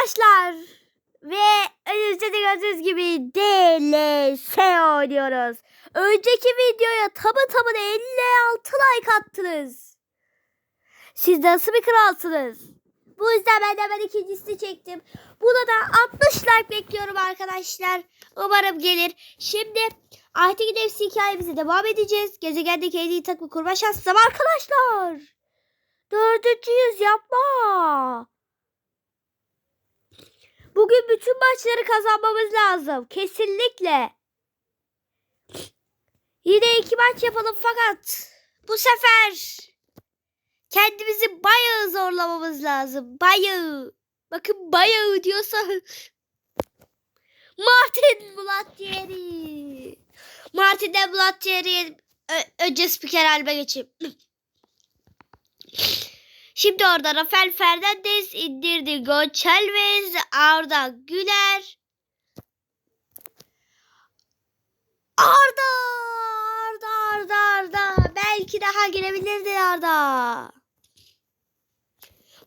arkadaşlar. Ve önünüzde de gördüğünüz gibi DLS oynuyoruz. Önceki videoya tamı tamına 56 like attınız. Siz nasıl bir kralsınız? Bu yüzden ben de hemen ikincisini çektim. Buna da 60 like bekliyorum arkadaşlar. Umarım gelir. Şimdi artık hepsi hikayemize devam edeceğiz. Gezegendeki en iyi takımı kurma şansı var arkadaşlar. Dördüncüyüz yapma. Bugün bütün maçları kazanmamız lazım. Kesinlikle. Yine iki maç yapalım fakat bu sefer kendimizi bayağı zorlamamız lazım. Bayağı. Bakın bayağı diyorsa Martin Bulattieri. Martin'den Bulattieri'ye önce spiker halime geçeyim. Şimdi orada Rafael Fernandez indirdi. Gonçalves, Arda Güler. Arda! Arda, Arda, Arda. Belki daha girebilirdi Arda.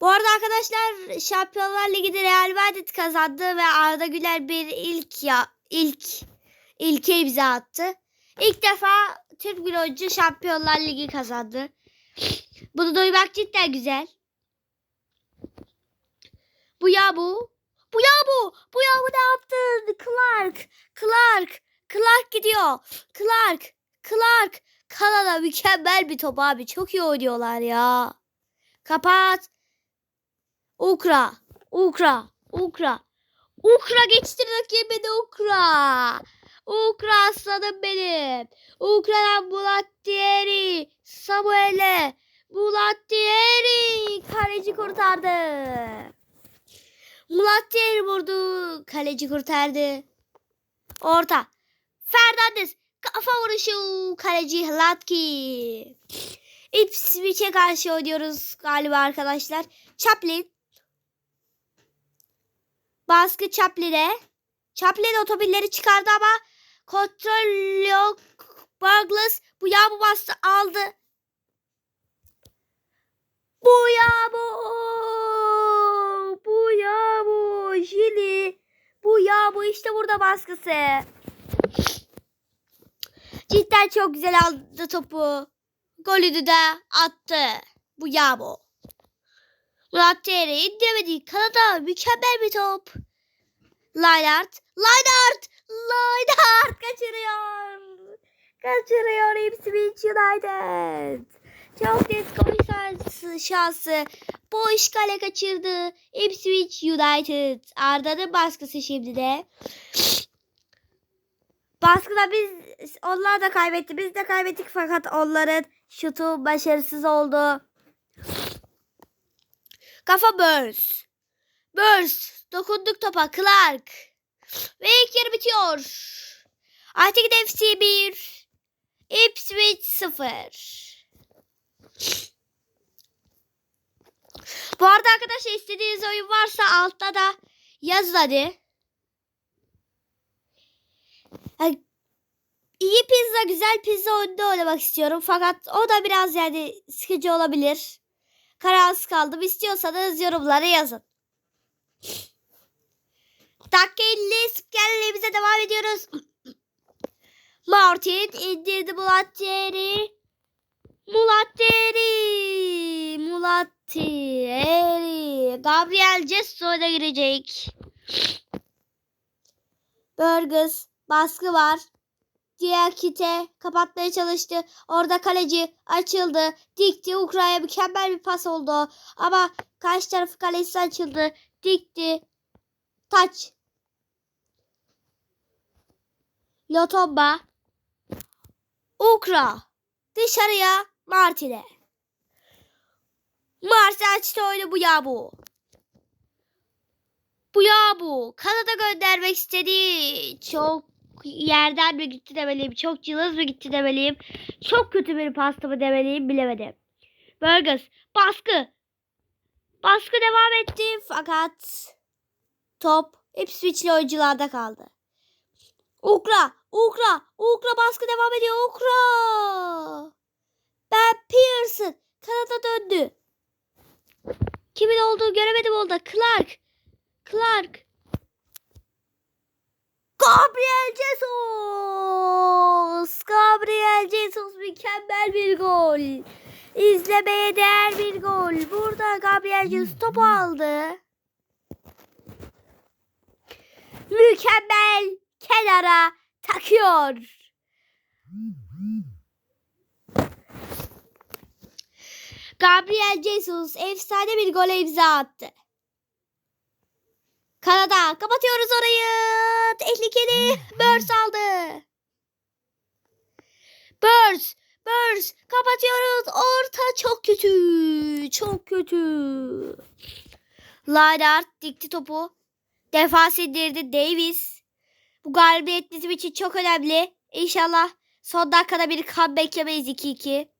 Bu arada arkadaşlar Şampiyonlar Ligi'de Real Madrid kazandı ve Arda Güler bir ilk ya ilk ilke imza attı. İlk defa Türk bir oyuncu Şampiyonlar Ligi kazandı. Bunu duymak cidden güzel. Bu ya bu. Bu ya bu. Bu ya bu ne yaptın? Clark. Clark. Clark gidiyor. Clark. Clark. Kanada mükemmel bir top abi. Çok iyi oynuyorlar ya. Kapat. Ukra. Ukra. Ukra. Ukra geçti rakibini Ukra. Ukra aslanım benim. Ukra'dan Bulattieri. Samuel'e. Bulattieri. Kaleci kurtardı. Bulattieri vurdu. Kaleci kurtardı. Orta. Fernandez. Kafa vuruşu. Kaleci Hlatki. Ipswich'e karşı oynuyoruz galiba arkadaşlar. Chaplin. Baskı Chaplin'e. Chaplin otobilleri çıkardı ama kontrol yok. Douglas bu yağmur bastı aldı. Bu yağmur. Bu yağmur. Jili. Bu yağmur işte burada baskısı. Cidden çok güzel aldı topu. Golünü de attı. Bu yağmur. Murat Tere indiremedi. Kanada mükemmel bir top. Leinart. Leinart. Leinart kaçırıyor. Kaçırıyor Ipswich United. Çok net gol şansı, şansı. Boş kale kaçırdı. Ipswich United. Arda'nın baskısı şimdi de. Baskıda biz onlar da kaybetti. Biz de kaybettik fakat onların şutu başarısız oldu. Kafa Burns. Burns. Dokunduk topa. Clark. Ve ilk yarı bitiyor. Artık FC 1. Ipswich 0. Bu arada arkadaşlar istediğiniz oyun varsa altta da yazın hadi. Yani iyi pizza, güzel pizza oyunda oynamak istiyorum. Fakat o da biraz yani sıkıcı olabilir. Kararsız kaldım. İstiyorsanız yorumlara yazın. Dakika 50 spikerlerimize devam ediyoruz. Martin indirdi Mulattieri. Mulattieri. Mulattieri. Gabriel Jesus oyuna girecek. Burgess baskı var. Diğer kite kapatmaya çalıştı. Orada kaleci açıldı. Dikti. Ukrayna mükemmel bir pas oldu. Ama karşı tarafı kalesi açıldı. Dikti. Taç. Lotomba. Ukra. Dışarıya Martin'e. Açtı oyunu bu ya bu. Bu ya bu. Kanada göndermek istedi. Çok yerden mi gitti demeliyim. Çok cılız mı gitti demeliyim. Çok kötü bir pasta mı demeliyim bilemedim. Burgers baskı. Baskı devam etti fakat top Ipswich'li oyuncularda kaldı. Ukra, Ukra, Ukra baskı devam ediyor. Ukra. Ben Pearson. Kanada döndü. Kimin olduğu göremedim orada. Clark. Clark. Gabriel Jesus. Gabriel Jesus mükemmel bir gol. İzlemeye değer bir gol. Burada Gabriel Jesus topu aldı. Mükemmel kenara takıyor. Gabriel Jesus efsane bir gole imza attı. Kanada kapatıyoruz orayı. Tehlikeli. Burns aldı. Burns. Burns kapatıyoruz. Orta çok kötü. Çok kötü. Lainart dikti topu. Defans indirdi Davis. Bu galibiyet bizim için çok önemli. İnşallah son dakikada bir comeback yemeyiz 2-2.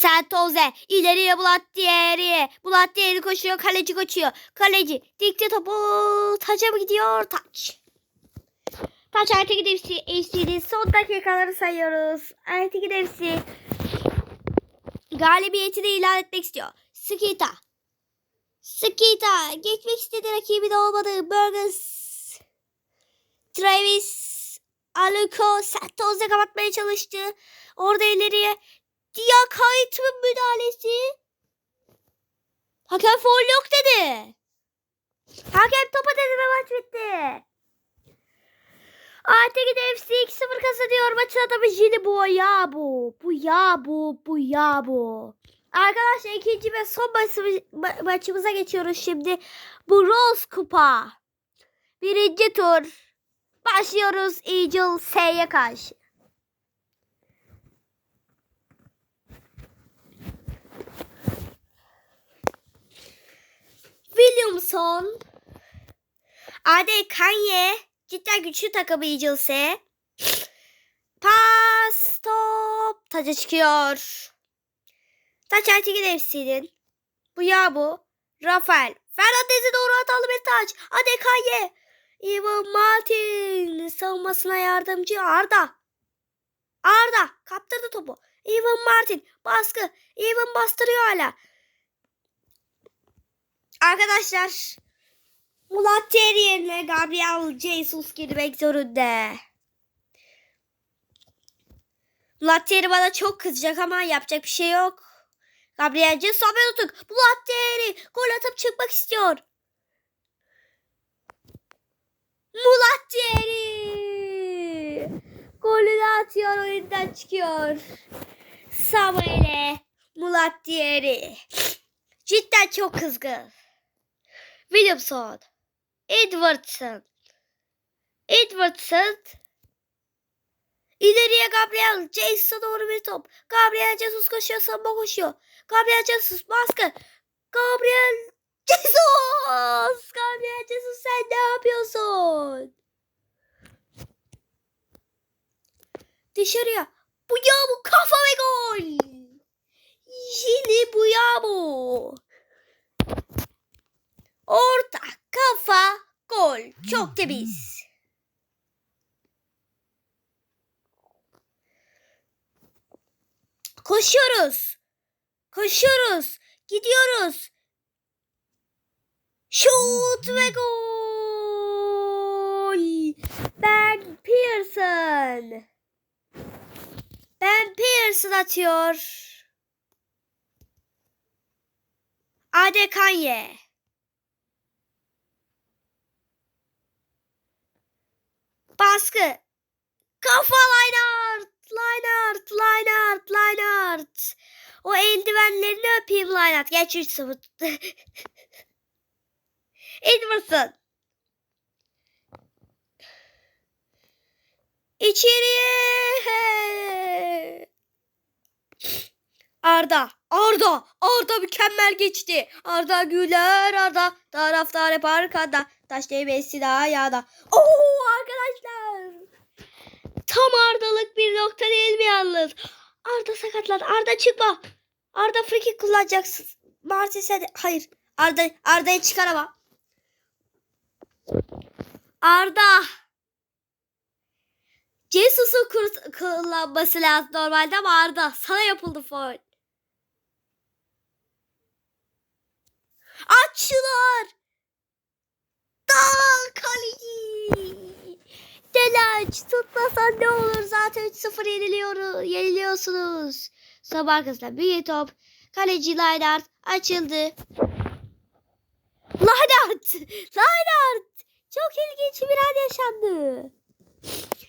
Santoze ileriye Bulattieri. Bulattieri koşuyor. Kaleci koşuyor. Kaleci dikti topu. Taça mı gidiyor? Taç. Taç gidipsi. eşliğinin son dakikaları sayıyoruz. Artık gidipsi. Galibiyetini ilan etmek istiyor. Skita. Skita. Geçmek istedi rakibin olmadı. Burgers. Travis. Aluko. Santoze kapatmaya çalıştı. Orada ileriye Diyakayt'ın müdahalesi. Hakem foul yok dedi. Hakem topa dedi ve maç bitti. Aytekin FC 2-0 kazanıyor. Maçın adamı Jini bu ya bu. Bu ya bu. Bu ya bu. Arkadaşlar ikinci ve son maçımız, ma- maçımıza geçiyoruz şimdi. Bu Rose Kupa. Birinci tur. Başlıyoruz Eagle S'ye karşı. Williamson. Ade Kanye. Cidden güçlü takımı Eagles'e. Pas top. Taca çıkıyor. Taç Ertekin FC'nin. Bu ya bu. Rafael. Fernandez'e doğru hatalı bir taç. Ade Kanye. Ivan Martin. Savunmasına yardımcı Arda. Arda. Kaptırdı topu. Ivan Martin. Baskı. Ivan bastırıyor hala. Arkadaşlar Mulattieri yerine Gabriel Jesus girmek zorunda. Mulattieri bana çok kızacak ama yapacak bir şey yok. Gabriel Jesus haber tutuk. Mulattieri gol atıp çıkmak istiyor. Mulattieri golünü atıyor oyundan çıkıyor. Samuel'e Mulattieri. Cidden çok kızgın. Williamson. Edwardson. Edwardson. İleriye Gabriel. Jason'a doğru bir top. Gabriel Jesus koşuyor. Samba koşuyor. Gabriel Jesus baskı. Gabriel Jesus. Gabriel Jesus sen ne yapıyorsun? Dışarıya. Bu ya bu kafa ve gol. Şimdi bu ya bu. Orta kafa gol. Çok temiz. Koşuyoruz. Koşuyoruz. Gidiyoruz. Şut ve gol. Ben Pearson. Ben Pearson atıyor. Ade Baskı. Kafa Leinart. Leinart. Leinart. Leinart. O eldivenlerini öpeyim Leinart. Geç 3-0. Edwardson. İçeriye. Arda. Arda. Arda mükemmel geçti. Arda Güler. Arda. Taraftar hep arkada. Taş değmesi daha yağda. Oo arkadaşlar. Tam Arda'lık bir nokta değil mi yalnız? Arda sakatlan. Arda çıkma. Arda friki kullanacaksın. Martin sen hayır. Arda Arda'yı çıkarama. Arda. Jesus'un kullanması lazım normalde ama Arda sana yapıldı faul. Açtılar. Tutmasan ne olur zaten 3-0 yeniliyor, yeniliyorsunuz. Sabah arkasında bir top. Kaleci Laynard açıldı. Laynard! Laynard! Çok ilginç bir an yaşandı.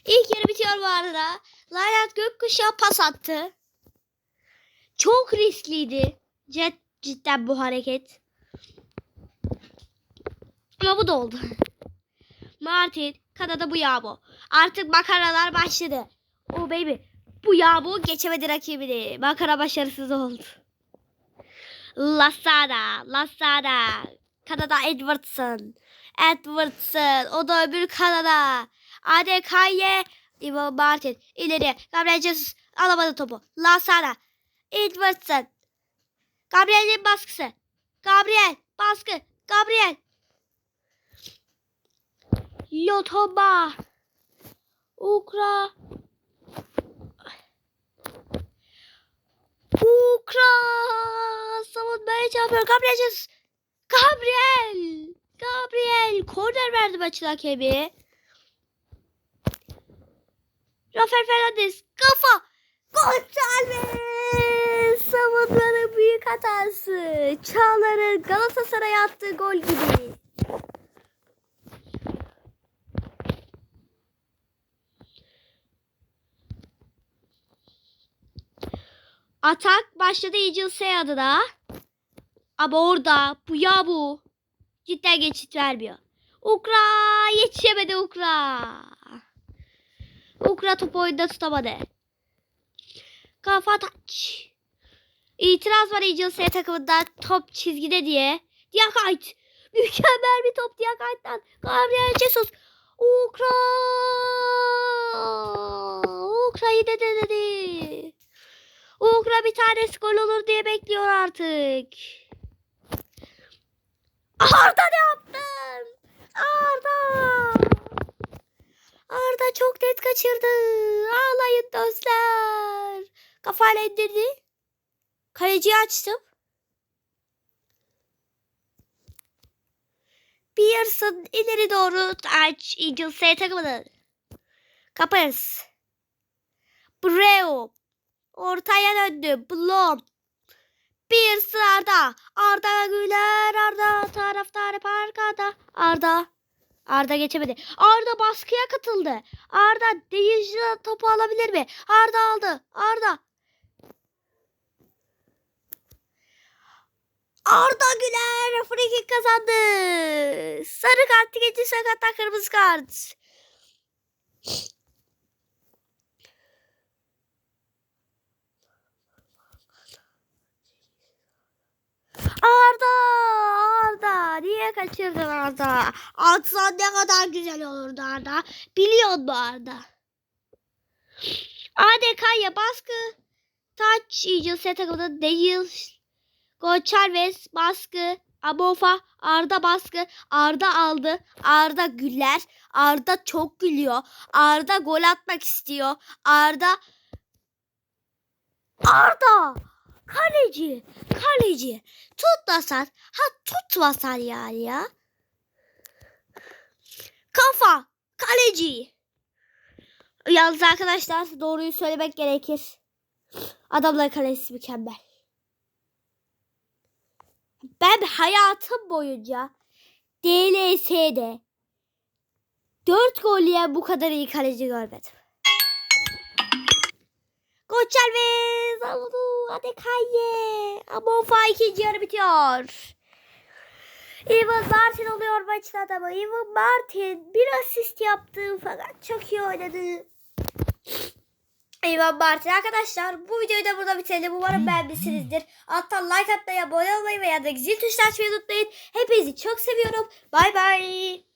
İlk yarı bitiyor bu arada. Laynard gökkuşağı pas attı. Çok riskliydi. Cid, cidden bu hareket. Ama bu da oldu. Martin, Kanada bu yağ Artık makaralar başladı. Oh baby. Bu yağ geçemedi rakibini. Makara başarısız oldu. Lasada, Lasada. Kanada Edwardson. Edwardson. O da öbür Kanada. Adekaye. Ivo Martin. ileri. Gabriel Jesus. Alamadı topu. Lasada. Edwardson. Gabriel'in baskısı. Gabriel. Baskı. Gabriel. Lotoba. Ukra. Ukra. Savunmaya çarpıyor. Gabriel. Gabriel. Gabriel. Korner verdi maçın hakemi. Rafael Fernandez. Kafa. Gonçalves. Savunmanın büyük hatası. Çağlar'ın Galatasaray'a attığı gol gibi. Atak başladı Eagle S adına. Ama orada bu ya bu. Cidden geçit vermiyor. Ukra yetişemedi Ukra. Ukra topu oyunda tutamadı. Kafa taç. İtiraz var Eagle S takımında top çizgide diye. Diakayt. Mükemmel bir top Diakayt'tan. Gabriel Jesus. Ukra. Ukra'yı da denedi. Ukra bir tane gol olur diye bekliyor artık. Arda ne yaptın? Arda. Arda çok net kaçırdı. Ağlayın dostlar. Kafayla indirdi. Kaleciyi açtım. Pearson ileri doğru aç. S takımını. Kaparız. Breo. Ortaya döndü. Blom. Bir sırada. Arda Güler. Arda taraftarı arkada. Arda. Arda geçemedi. Arda baskıya katıldı. Arda değişti topu alabilir mi? Arda aldı. Arda. Arda Güler free kazandı. Sarı kart geçti sakattan kırmızı kart. Arda! Arda! Niye kaçırdın Arda? Atsan ne kadar güzel olurdu Arda. Biliyor mu Arda? ADK'ya baskı. Taç Eagle set değil. Gonçalves baskı. Amofa Arda baskı. Arda aldı. Arda güller. Arda çok gülüyor. Arda gol atmak istiyor. Arda Arda kaleci kaleci tutmasan ha tutmasan yani ya. Kafa kaleci. Yalnız arkadaşlar doğruyu söylemek gerekir. Adamlar kalesi mükemmel. Ben hayatım boyunca DLS'de 4 gol yiyen bu kadar iyi kaleci görmedim. Gonçalves aldı. Hadi Kaye. Ama o fa ikinci yarı bitiyor. Ivan Martin oluyor maçın adamı. Ivan Martin bir asist yaptı fakat çok iyi oynadı. Ivan Martin arkadaşlar bu videoyu da burada bitirelim. Umarım beğenmişsinizdir. Alttan like atmayı, abone olmayı veya da zil tuşunu açmayı unutmayın. Hepinizi çok seviyorum. Bay bay.